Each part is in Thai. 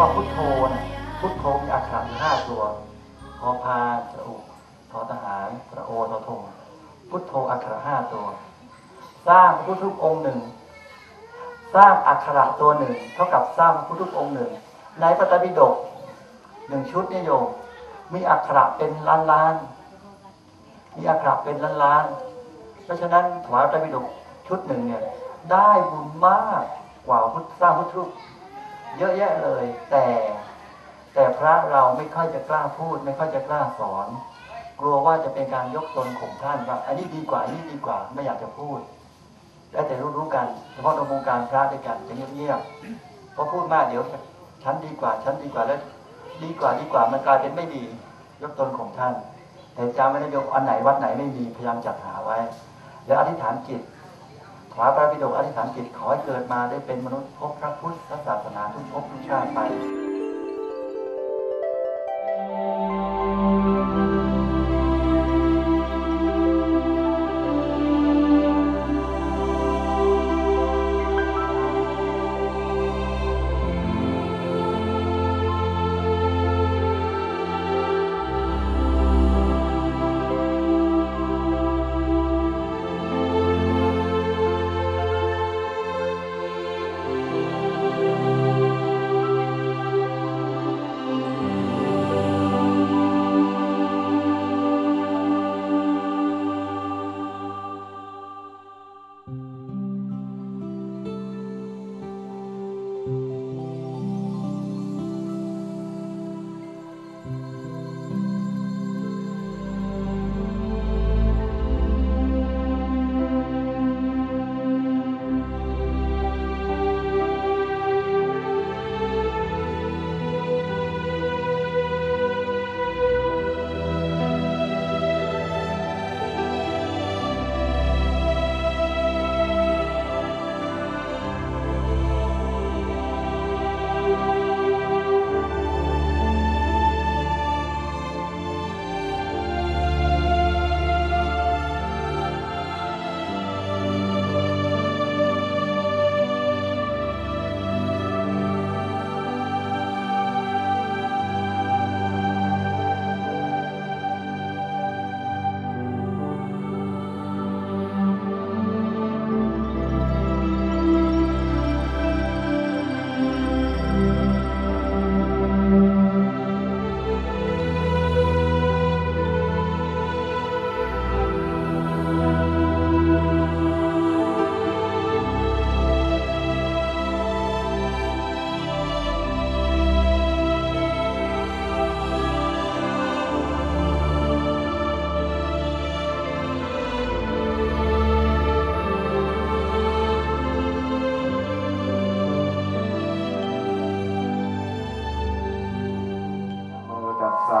วก็พุทโธนะพุทโธมีอักขระห้าตัวพอพาสระอุทอทหารสระโอทอทงพุทโธอักขระห้าตัว สร้างพระพุทธรูปองค์หนึ่ง สร้างอักขระตัวหนึ่ง เท่ากับสร้างพระพุทธรูปองค์หนึ่ง ในพระไตรปิฎกหนึ่งชุดเนี่ยโยมมีอักขระเป็นล้านล้านๆมีอักขระเป็นล้านล้านๆเพราะฉะนั้นถวายพระไตรปิฎกชุดหนึ่งเนี่ยได้บุญมากกว่าพุทธสร้างพุทธรูป เยอะแยะเลย แต่ แต่พระเราไม่ค่อยจะกล้าพูด ไม่ค่อยจะกล้าสอน กลัวว่าจะเป็นการยกตนข่มท่านว่าอันนี้ดีกว่าอันนี้ดีกว่าไม่อยากจะพูดแล้แต่รู้ๆกันเฉพาะในวงการพระด้วยกันจะเงียบๆเพราะพูดมากเดี๋ยวฉันดีกว่าฉันดีกว่าแล้ว ดีกว่าดีกว่ามันกลายเป็นไม่ดียกตนข่มท่าน แต่จำไม่ได้ยมอันไหนวัดไหนไม่มีพยายามจัดหาไว้ แล้วอธิษฐานจิต ขอพระบิโดกอธิษฐานจิตขอให้เกิดมาได้เป็นมนุษย์พบพระพุทธศาสนาทุกภพทุกชาติไป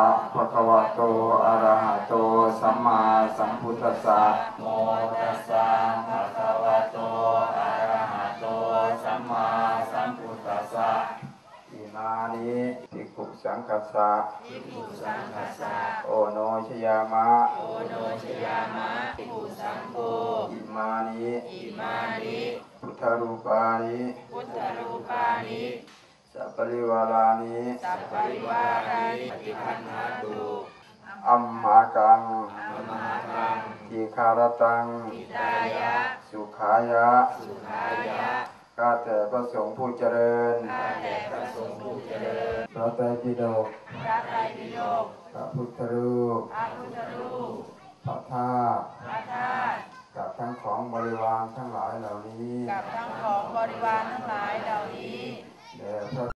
ะภะคะวะโต อะระหะโต สัมมาสัมพุทธัสสะโมตัสสะภะคะวะโต อะระหะโต สัมมาสัมพุทธัสสะอินานิภิกุสังคัสสะภิกุสังคัสสะโอโนชยามะ โอโนชยามะภิกุสังโฆอิมานิอิมานิพุทธรูปานิพุทธรูปานิ สัพปริวารานิสัพปริวารานิปฏิคันหาตุอัมมากังมหากังทีคารตังอิตายะ สุขายะ สุขายะข้าแต่พระสงฆ์ผู้เจริญข้าแต่พระสงฆ์ผู้เจริญ พระไตรปิฎกพระไตรปิฎกพระพุทธรูปพระพุทธรูปพระธาตุพระธาตุกับทั้งของบริวารทั้งหลายเหล่านี้ กับทั้งของบริวารทั้งหลายเหล่านี้ 네, 그 렇.